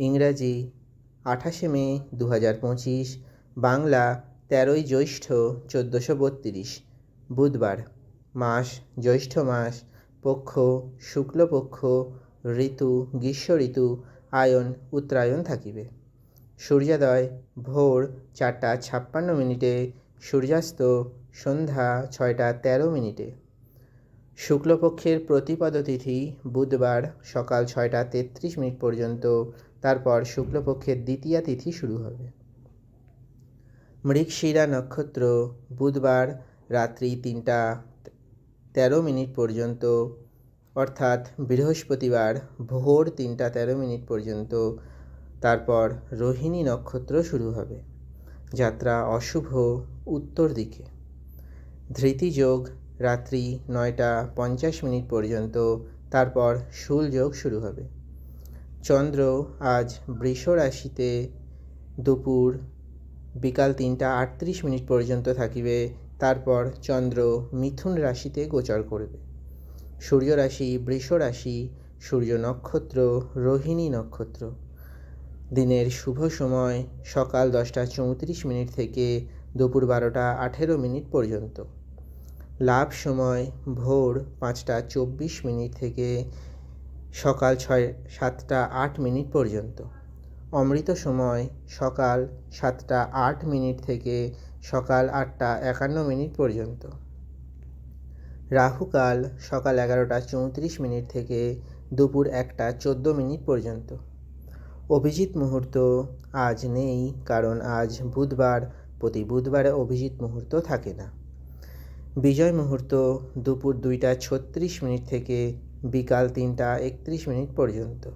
ইংরাজি, আঠাশে মে দু হাজার পঁচিশ, বাংলা তেরোই জ্যৈষ্ঠ চোদ্দোশো বত্রিশ, বুধবার, মাস, জ্যৈষ্ঠ মাস, পক্ষ, শুক্লপক্ষ, ঋতু গ্রীষ্ম ঋতু আয়ন, উত্তরায়ণ থাকিবে। সূর্যোদয়, ভোর চারটা ছাপ্পান্ন মিনিটে, সূর্যাস্ত সন্ধ্যা ছয়টা তেরো মিনিটে। শুক্লপক্ষের প্রতিপদ তিথি বুধবার সকাল ছয়টা তেত্রিশ মিনিট পর্যন্ত। তারপর শুক্লপক্ষের দ্বিতীয়া তিথি শুরু হবে। মৃগশিরা নক্ষত্র বুধবার রাত্রি তিনটা তেরো মিনিট পর্যন্ত, অর্থাৎ বৃহস্পতিবার ভোর তিনটা তেরো মিনিট পর্যন্ত। তারপর রোহিণী নক্ষত্র শুরু হবে। যাত্রা অশুভ উত্তর দিকে। ধৃতিযোগ রাত্রি নয়টা পঞ্চাশ মিনিট পর্যন্ত তারপর শুল শুরু হবে। চন্দ্র আজ বৃষ রাশিতে দুপুর বিকাল তিনটা আটত্রিশ মিনিট পর্যন্ত থাকিবে, তারপর চন্দ্র মিথুন রাশিতে গোচর করবে। সূর্য রাশি বৃষ রাশি, সূর্য নক্ষত্র, রোহিণী নক্ষত্র। দিনের শুভ সময় সকাল দশটা চৌত্রিশ মিনিট থেকে দুপুর বারোটা আঠেরো মিনিট পর্যন্ত। লাভ সময় ভোর পাঁচটা চব্বিশ মিনিট থেকে সকাল ছয়, সাতটা আট মিনিট পর্যন্ত। অমৃত সময় সকাল সাতটা আট মিনিট থেকে সকাল আটটা একান্ন মিনিট পর্যন্ত। রাহুকাল সকাল এগারোটা চৌত্রিশ মিনিট থেকে দুপুর একটা চোদ্দ মিনিট পর্যন্ত। অভিজিৎ মুহূর্ত আজ নেই, কারণ আজ বুধবার। প্রতি বুধবারে অভিজিৎ মুহূর্ত থাকে না। বিজয় মুহূর্ত দুপুর দুইটা ছত্রিশ মিনিট থেকে বিকাল তিনটা একত্রিশ মিনিট পর্যন্ত।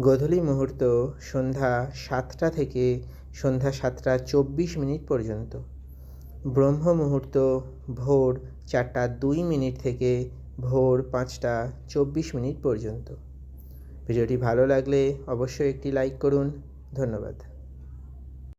গোধূলি মুহূর্ত সন্ধ্যা সাতটা থেকে সন্ধ্যা সাতটা চব্বিশ মিনিট পর্যন্ত। ব্রহ্ম মুহূর্ত ভোর চারটা দুই মিনিট থেকে ভোর পাঁচটা চব্বিশ মিনিট পর্যন্ত। ভিডিওটি ভালো লাগলে অবশ্যই একটি লাইক করুন। ধন্যবাদ।